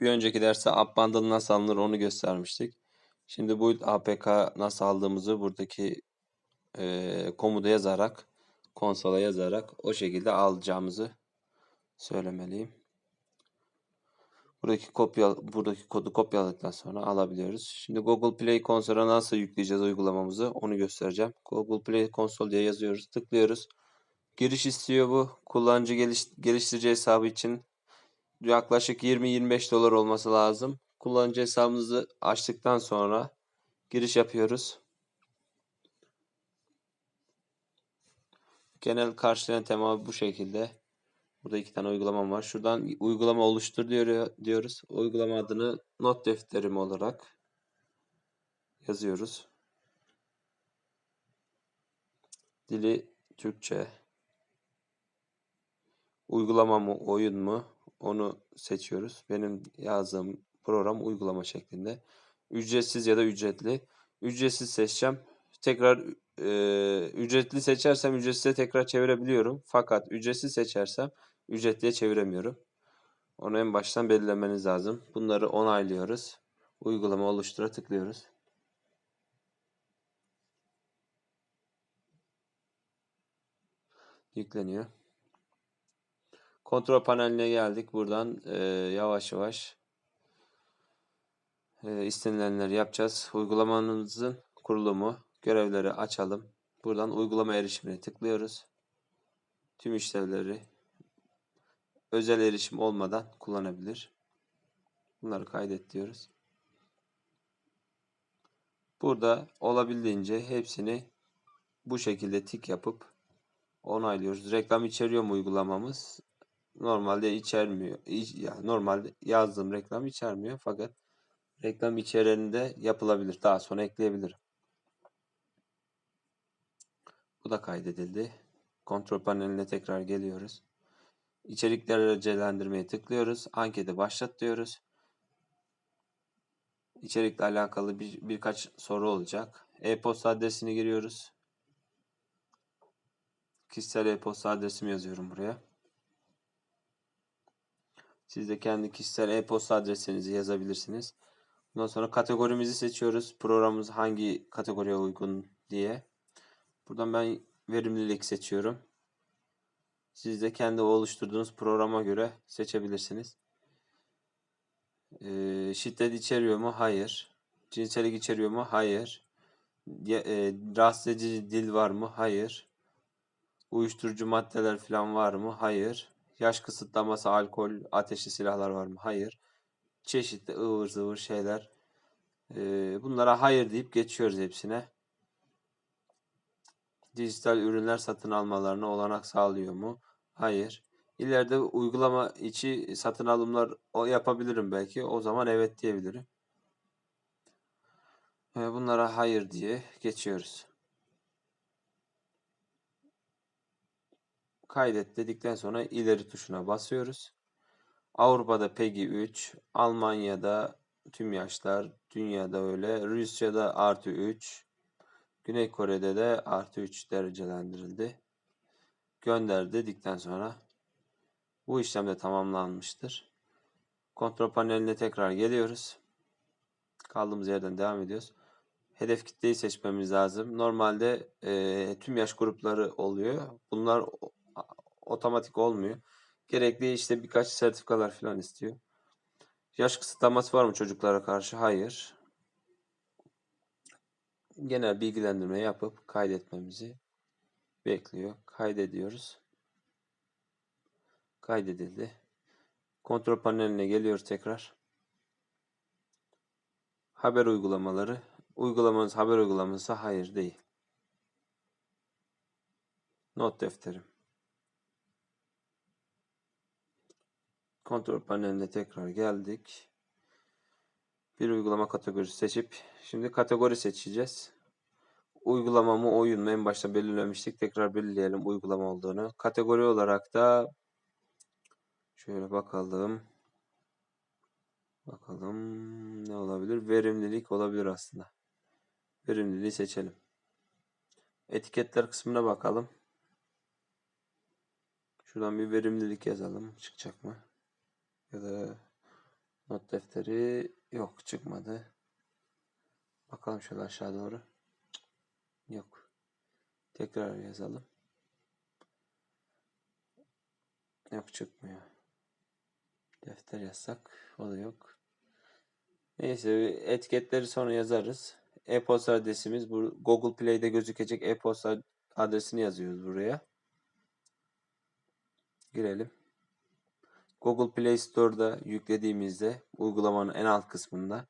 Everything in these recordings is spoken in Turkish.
Bir önceki derste app bundle nasıl alınır onu göstermiştik. Şimdi bu APK nasıl aldığımızı buradaki e, komuda yazarak, konsola yazarak o şekilde alacağımızı söylemeliyim. Buradaki kopya buradaki kodu kopyaladıktan sonra alabiliyoruz. Şimdi Google Play Console'a nasıl yükleyeceğiz uygulamamızı onu göstereceğim. Google Play Console diye yazıyoruz. Tıklıyoruz. Giriş istiyor bu. Kullanıcı geliş, geliştirici hesabı için yaklaşık 20-25 dolar olması lazım. Kullanıcı hesabımızı açtıktan sonra giriş yapıyoruz. Genel karşılayan tema bu şekilde. Burada iki tane uygulamam var. Şuradan uygulama oluştur diyor, diyoruz. Uygulama adını not defterim olarak yazıyoruz. Dili Türkçe. Uygulama mı, oyun mu? Onu seçiyoruz. Benim yazdığım program uygulama şeklinde. Ücretsiz ya da ücretli. Ücretsiz seçeceğim. Tekrar e, ücretli seçersem ücretsize tekrar çevirebiliyorum. Fakat ücretsiz seçersem ücretliye çeviremiyorum. Onu en baştan belirlemeniz lazım. Bunları onaylıyoruz. Uygulama oluştura tıklıyoruz. Yükleniyor. Kontrol paneline geldik. Buradan e, yavaş yavaş e, istenilenleri yapacağız. Uygulamanızın kurulumu, görevleri açalım. Buradan uygulama erişimine tıklıyoruz. Tüm işlevleri özel erişim olmadan kullanabilir. Bunları kaydet diyoruz. Burada olabildiğince hepsini bu şekilde tik yapıp onaylıyoruz. Reklam içeriyor mu uygulamamız? Normalde içermiyor. Yani normalde yazdığım reklam içermiyor fakat reklam içereninde yapılabilir. Daha sonra ekleyebilirim. Bu da kaydedildi. Kontrol paneline tekrar geliyoruz. İçerikler derecelendirmeye tıklıyoruz. Anketi başlat diyoruz. İçerikle alakalı bir, birkaç soru olacak. E-posta adresini giriyoruz. Kişisel e-posta adresimi yazıyorum buraya. Siz de kendi kişisel e-posta adresinizi yazabilirsiniz. Ondan sonra kategorimizi seçiyoruz. Programımız hangi kategoriye uygun diye. Buradan ben verimlilik seçiyorum. Siz de kendi oluşturduğunuz programa göre seçebilirsiniz. Ee, şiddet içeriyor mu? Hayır. Cinsellik içeriyor mu? Hayır. E, rahatsız edici dil var mı? Hayır. Uyuşturucu maddeler falan var mı? Hayır. Yaş kısıtlaması, alkol, ateşli silahlar var mı? Hayır. Çeşitli ıvır zıvır şeyler. Ee, bunlara hayır deyip geçiyoruz hepsine. Dijital ürünler satın almalarına olanak sağlıyor mu? Hayır. İleride uygulama içi satın alımlar yapabilirim belki. O zaman evet diyebilirim. Ee, bunlara hayır diye geçiyoruz. Kaydet dedikten sonra ileri tuşuna basıyoruz. Avrupa'da PEGI 3, Almanya'da tüm yaşlar, dünyada öyle, Rusya'da artı 3, Güney Kore'de de artı 3 derecelendirildi. Gönder dedikten sonra bu işlem de tamamlanmıştır. Kontrol paneline tekrar geliyoruz. Kaldığımız yerden devam ediyoruz. Hedef kitleyi seçmemiz lazım. Normalde e, tüm yaş grupları oluyor. Bunlar otomatik olmuyor. Gerekli işte birkaç sertifikalar falan istiyor. Yaş kısıtlaması var mı çocuklara karşı? Hayır. Genel bilgilendirme yapıp kaydetmemizi bekliyor. Kaydediyoruz. Kaydedildi. Kontrol paneline geliyoruz tekrar. Haber uygulamaları. Uygulamanız haber uygulaması hayır değil. Not defterim. Kontrol paneline tekrar geldik. Bir uygulama kategorisi seçip şimdi kategori seçeceğiz. Uygulama mı oyun mu en başta belirlemiştik. Tekrar belirleyelim uygulama olduğunu. Kategori olarak da şöyle bakalım. Bakalım ne olabilir? Verimlilik olabilir aslında. Verimliliği seçelim. Etiketler kısmına bakalım. Şuradan bir verimlilik yazalım. Çıkacak mı? Ya da Not defteri yok çıkmadı. Bakalım şöyle aşağı doğru. Yok. Tekrar yazalım. Yok çıkmıyor. Defter yazsak o da yok. Neyse etiketleri sonra yazarız. E-posta adresimiz bu Google Play'de gözükecek e-posta adresini yazıyoruz buraya. Girelim. Google Play Store'da yüklediğimizde uygulamanın en alt kısmında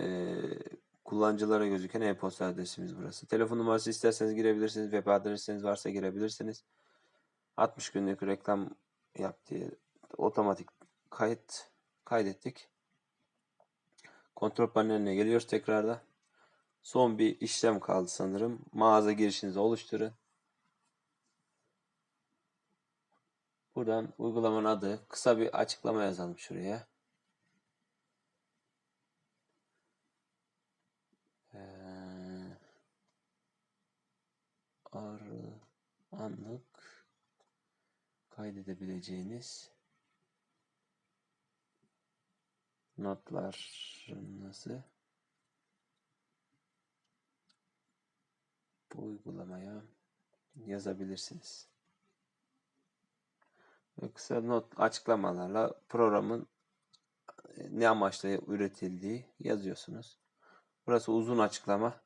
eee, kullanıcılara gözüken e-posta adresimiz burası. Telefon numarası isterseniz girebilirsiniz. Web adresiniz varsa girebilirsiniz. 60 günlük reklam yap diye otomatik kayıt kaydettik. Kontrol paneline geliyoruz tekrarda. Son bir işlem kaldı sanırım. Mağaza girişinizi oluşturun. Buradan uygulamanın adı, kısa bir açıklama yazalım şuraya. Ee, anlık kaydedebileceğiniz notlarınızı bu uygulamaya yazabilirsiniz. Kısa not açıklamalarla programın e, ne amaçla üretildiği yazıyorsunuz. Burası uzun açıklama.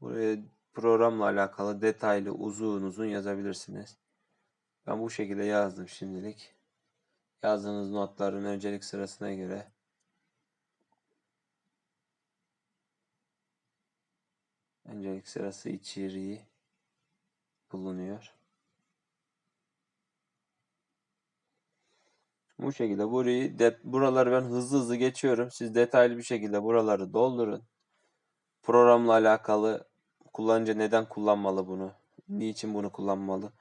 Buraya programla alakalı detaylı uzun uzun yazabilirsiniz. Ben bu şekilde yazdım şimdilik. Yazdığınız notların öncelik sırasına göre öncelik sırası içeriği bulunuyor. Bu şekilde burayı de, buraları ben hızlı hızlı geçiyorum. Siz detaylı bir şekilde buraları doldurun. Programla alakalı kullanıcı neden kullanmalı bunu? Niçin bunu kullanmalı?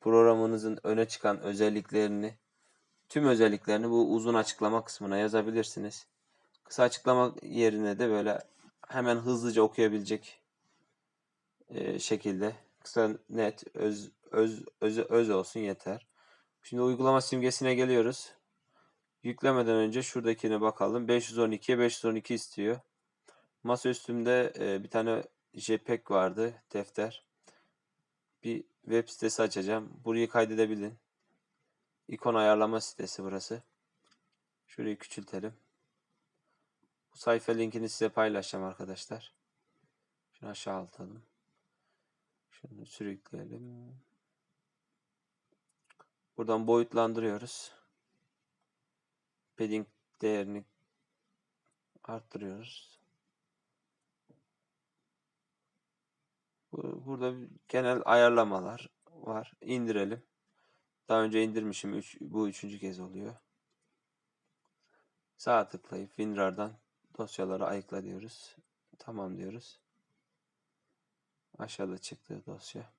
Programınızın öne çıkan özelliklerini, tüm özelliklerini bu uzun açıklama kısmına yazabilirsiniz. Kısa açıklama yerine de böyle hemen hızlıca okuyabilecek e, şekilde kısa net öz öz öz öz olsun yeter. Şimdi uygulama simgesine geliyoruz. Yüklemeden önce şuradakine bakalım. 512'ye 512 istiyor. Masa üstümde e, bir tane JPEG vardı, defter. Bir web sitesi açacağım. Burayı kaydedebilin. İkon ayarlama sitesi burası. Şurayı küçültelim. Bu sayfa linkini size paylaşacağım arkadaşlar. Şunu aşağı atalım. Şunu sürükleyelim. Buradan boyutlandırıyoruz. Padding değerini arttırıyoruz. Bu- Burada genel ayarlamalar var. İndirelim. Daha önce indirmişim. Üç, bu üçüncü kez oluyor. Sağ tıklayıp WinRAR'dan dosyaları ayıkla diyoruz. Tamam diyoruz. Aşağıda çıktı dosya.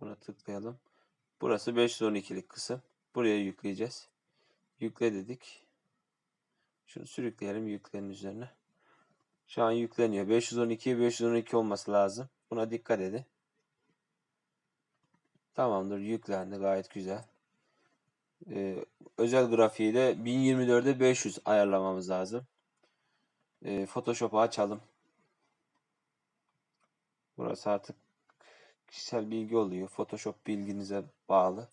Buna tıklayalım. Burası 512'lik kısım. Buraya yükleyeceğiz. Yükle dedik. Şunu sürükleyelim yüklenin üzerine. Şu an yükleniyor. 512 512 olması lazım. Buna dikkat edin. Tamamdır. Yüklendi. Gayet güzel. Ee, özel grafiği de 1024'e 500 ayarlamamız lazım. Ee, Photoshop'u açalım. Burası artık kişisel bilgi oluyor. Photoshop bilginize bağlı.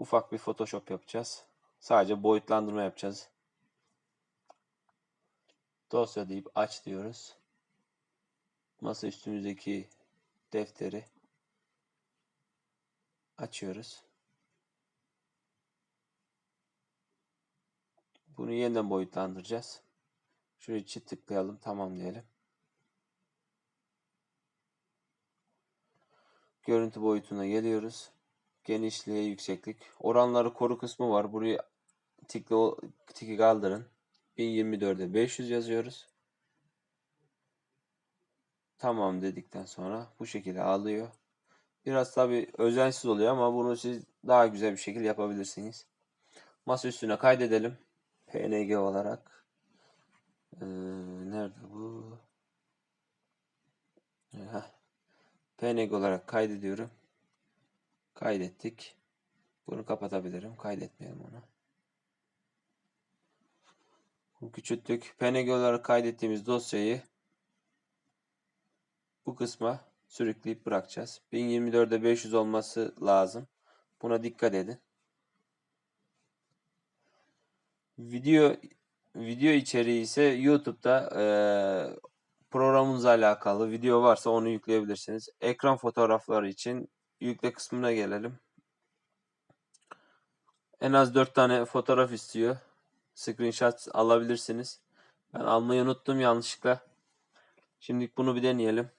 Ufak bir Photoshop yapacağız. Sadece boyutlandırma yapacağız. Dosya deyip aç diyoruz. Masa üstümüzdeki defteri açıyoruz. Bunu yeniden boyutlandıracağız. Şuraya çift tıklayalım. Tamam diyelim. Görüntü boyutuna geliyoruz. Genişliğe, yükseklik. Oranları koru kısmı var. Burayı tikli, tiki kaldırın. 1024'e 500 yazıyoruz. Tamam dedikten sonra bu şekilde alıyor. Biraz tabi özensiz oluyor ama bunu siz daha güzel bir şekilde yapabilirsiniz. Masa üstüne kaydedelim. PNG olarak. Ee, nerede bu? Heh. PNG olarak kaydediyorum. Kaydettik. Bunu kapatabilirim. Kaydetmeyelim onu. Bu küçülttük. PNG olarak kaydettiğimiz dosyayı bu kısma sürükleyip bırakacağız. 1024'e 500 olması lazım. Buna dikkat edin. Video video içeriği ise YouTube'da eee programınızla alakalı video varsa onu yükleyebilirsiniz. Ekran fotoğrafları için yükle kısmına gelelim. En az 4 tane fotoğraf istiyor. Screenshot alabilirsiniz. Ben almayı unuttum yanlışlıkla. Şimdi bunu bir deneyelim.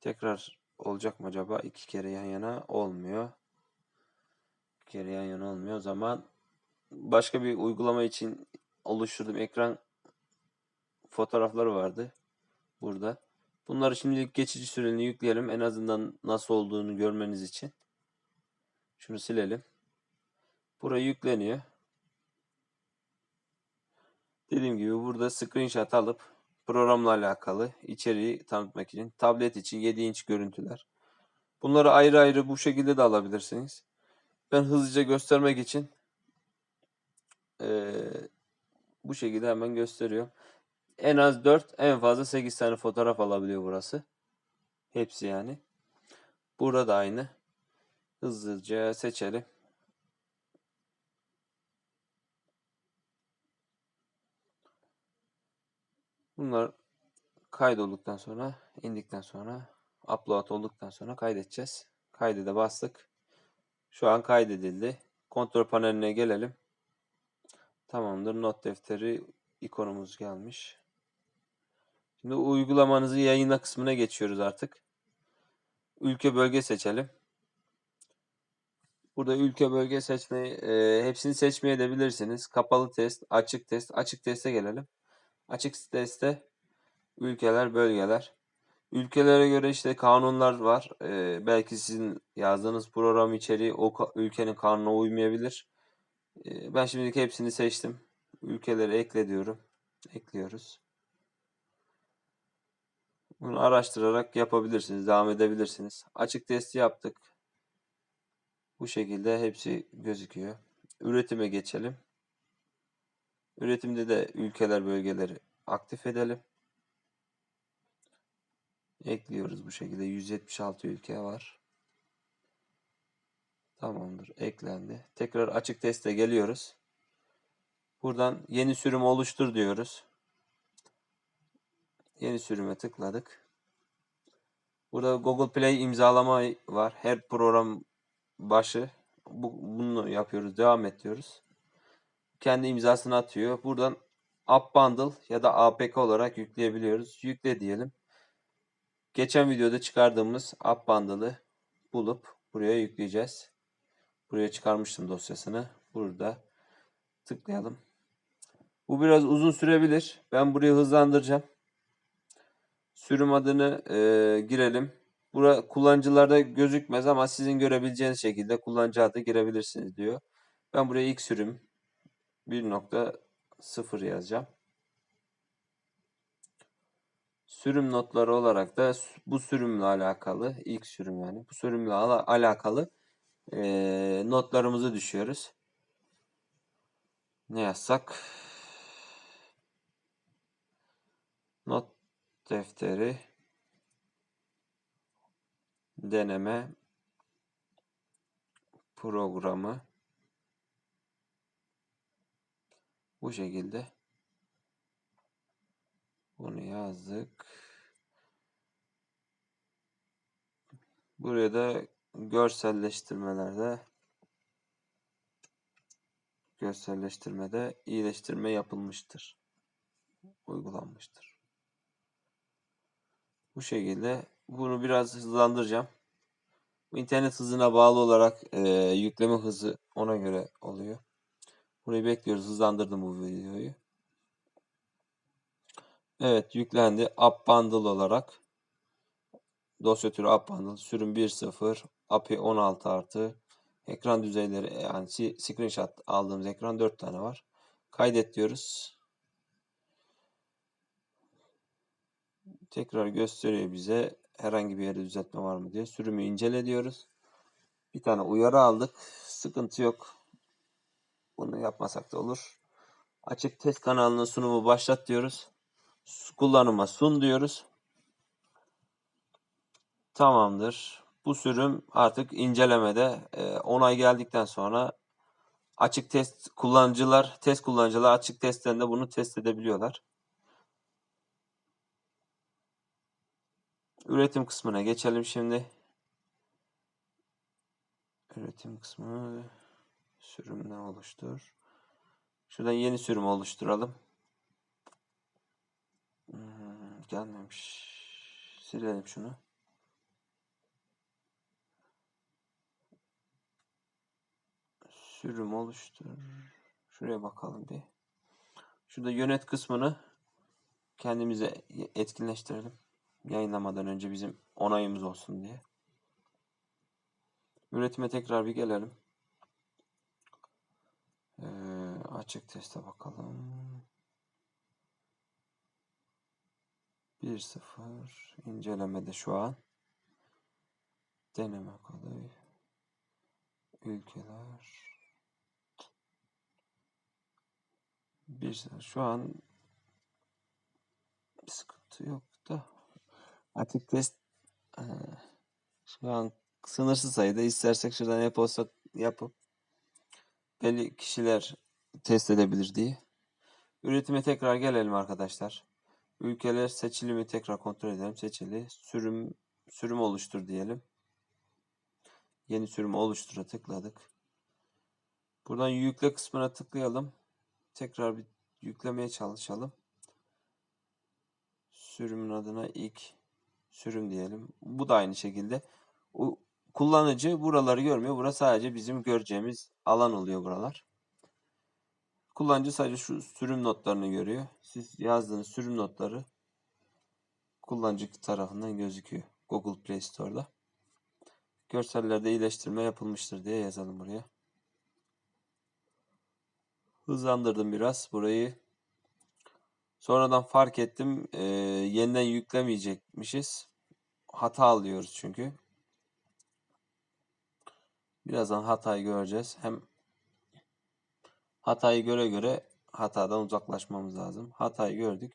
Tekrar olacak mı acaba? İki kere yan yana olmuyor. İki kere yan yana olmuyor. O zaman başka bir uygulama için oluşturduğum ekran fotoğrafları vardı. Burada. Bunları şimdilik geçici süreliğine yükleyelim. En azından nasıl olduğunu görmeniz için. Şunu silelim. Buraya yükleniyor. Dediğim gibi burada screenshot alıp programla alakalı içeriği tanıtmak için tablet için 7 inç görüntüler. Bunları ayrı ayrı bu şekilde de alabilirsiniz. Ben hızlıca göstermek için eee, bu şekilde hemen gösteriyorum. En az 4, en fazla 8 tane fotoğraf alabiliyor burası. Hepsi yani. Burada da aynı. Hızlıca seçelim. Bunlar kaydolduktan sonra, indikten sonra, upload olduktan sonra kaydedeceğiz. Kaydede bastık. Şu an kaydedildi. Kontrol paneline gelelim. Tamamdır. Not defteri ikonumuz gelmiş. Şimdi uygulamanızı yayınla kısmına geçiyoruz artık. Ülke bölge seçelim. Burada ülke bölge seçmeyi e, hepsini seçmeye edebilirsiniz. Kapalı test, açık test. Açık teste gelelim. Açık testte ülkeler, bölgeler. Ülkelere göre işte kanunlar var. E, belki sizin yazdığınız program içeriği o ka- ülkenin kanuna uymayabilir. E, ben şimdilik hepsini seçtim. Ülkeleri ekle diyorum. Ekliyoruz. Bunu araştırarak yapabilirsiniz, devam edebilirsiniz. Açık testi yaptık. Bu şekilde hepsi gözüküyor. Üretime geçelim. Üretimde de ülkeler, bölgeleri aktif edelim. Ekliyoruz bu şekilde. 176 ülke var. Tamamdır. Eklendi. Tekrar açık teste geliyoruz. Buradan yeni sürüm oluştur diyoruz. Yeni sürüme tıkladık. Burada Google Play imzalama var. Her program başı bu, bunu yapıyoruz. Devam et. Kendi imzasını atıyor. Buradan App Bundle ya da APK olarak yükleyebiliyoruz. Yükle diyelim. Geçen videoda çıkardığımız App Bundle'ı bulup buraya yükleyeceğiz. Buraya çıkarmıştım dosyasını. Burada tıklayalım. Bu biraz uzun sürebilir. Ben burayı hızlandıracağım. Sürüm adını e, girelim. Bura kullanıcılarda gözükmez ama sizin görebileceğiniz şekilde kullanıcı adı girebilirsiniz diyor. Ben buraya ilk sürüm 1.0 yazacağım. Sürüm notları olarak da bu sürümle alakalı ilk sürüm yani bu sürümle ala- alakalı e, notlarımızı düşüyoruz. Ne yazsak? Not defteri deneme programı bu şekilde bunu yazdık. Buraya da görselleştirmelerde görselleştirmede iyileştirme yapılmıştır. Uygulanmıştır. Bu şekilde bunu biraz hızlandıracağım. Bu internet hızına bağlı olarak e, yükleme hızı ona göre oluyor. Burayı bekliyoruz. Hızlandırdım bu videoyu. Evet yüklendi. App Bundle olarak dosya türü App Bundle sürüm 1.0 API 16 artı ekran düzeyleri yani screenshot aldığımız ekran 4 tane var. Kaydet diyoruz. Tekrar gösteriyor bize herhangi bir yerde düzeltme var mı diye. Sürümü incele diyoruz. Bir tane uyarı aldık. Sıkıntı yok. Bunu yapmasak da olur. Açık test kanalının sunumu başlat diyoruz. Kullanıma sun diyoruz. Tamamdır. Bu sürüm artık incelemede e, onay geldikten sonra açık test kullanıcılar, test kullanıcılar açık testten de bunu test edebiliyorlar. Üretim kısmına geçelim şimdi. Üretim kısmı sürümden oluştur. Şuradan yeni sürüm oluşturalım. Hmm, gelmemiş. Silelim şunu. Sürüm oluştur. Şuraya bakalım bir. Şurada yönet kısmını kendimize etkinleştirelim. Yayınlamadan önce bizim onayımız olsun diye. Üretime tekrar bir gelelim. Ee, açık teste bakalım. 1-0 incelemede şu an. Deneme kolay. Ülkeler. Bir şu an sıkıntı yok da test e, şu an sınırsız sayıda istersek şuradan e-posta yapıp belli kişiler test edebilir diye. Üretime tekrar gelelim arkadaşlar. Ülkeler seçili mi tekrar kontrol edelim. Seçili. Sürüm sürüm oluştur diyelim. Yeni sürüm oluştura tıkladık. Buradan yükle kısmına tıklayalım. Tekrar bir yüklemeye çalışalım. Sürümün adına ilk sürüm diyelim. Bu da aynı şekilde. O kullanıcı buraları görmüyor. Burası sadece bizim göreceğimiz alan oluyor buralar. Kullanıcı sadece şu sürüm notlarını görüyor. Siz yazdığınız sürüm notları kullanıcı tarafından gözüküyor. Google Play Store'da. Görsellerde iyileştirme yapılmıştır diye yazalım buraya. Hızlandırdım biraz burayı. Sonradan fark ettim. E, yeniden yüklemeyecekmişiz. Hata alıyoruz çünkü. Birazdan hatayı göreceğiz. Hem hatayı göre göre hatadan uzaklaşmamız lazım. Hatayı gördük.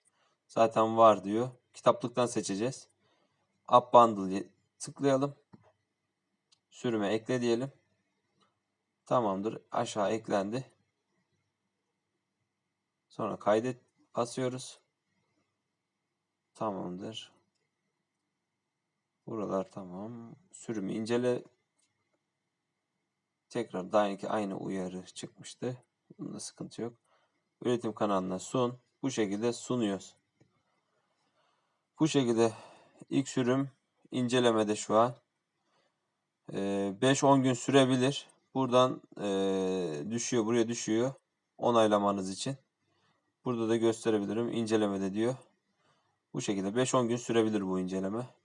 Zaten var diyor. Kitaplıktan seçeceğiz. Up Bundle'ı tıklayalım. Sürüme ekle diyelim. Tamamdır. Aşağı eklendi. Sonra kaydet basıyoruz. Tamamdır. Buralar tamam. Sürümü incele. Tekrar daha ki aynı uyarı çıkmıştı. Bunda sıkıntı yok. Üretim kanalına sun. Bu şekilde sunuyoruz. Bu şekilde ilk sürüm incelemede şu an. 5-10 gün sürebilir. Buradan düşüyor, buraya düşüyor. Onaylamanız için. Burada da gösterebilirim. İncelemede diyor. Bu şekilde 5-10 gün sürebilir bu inceleme.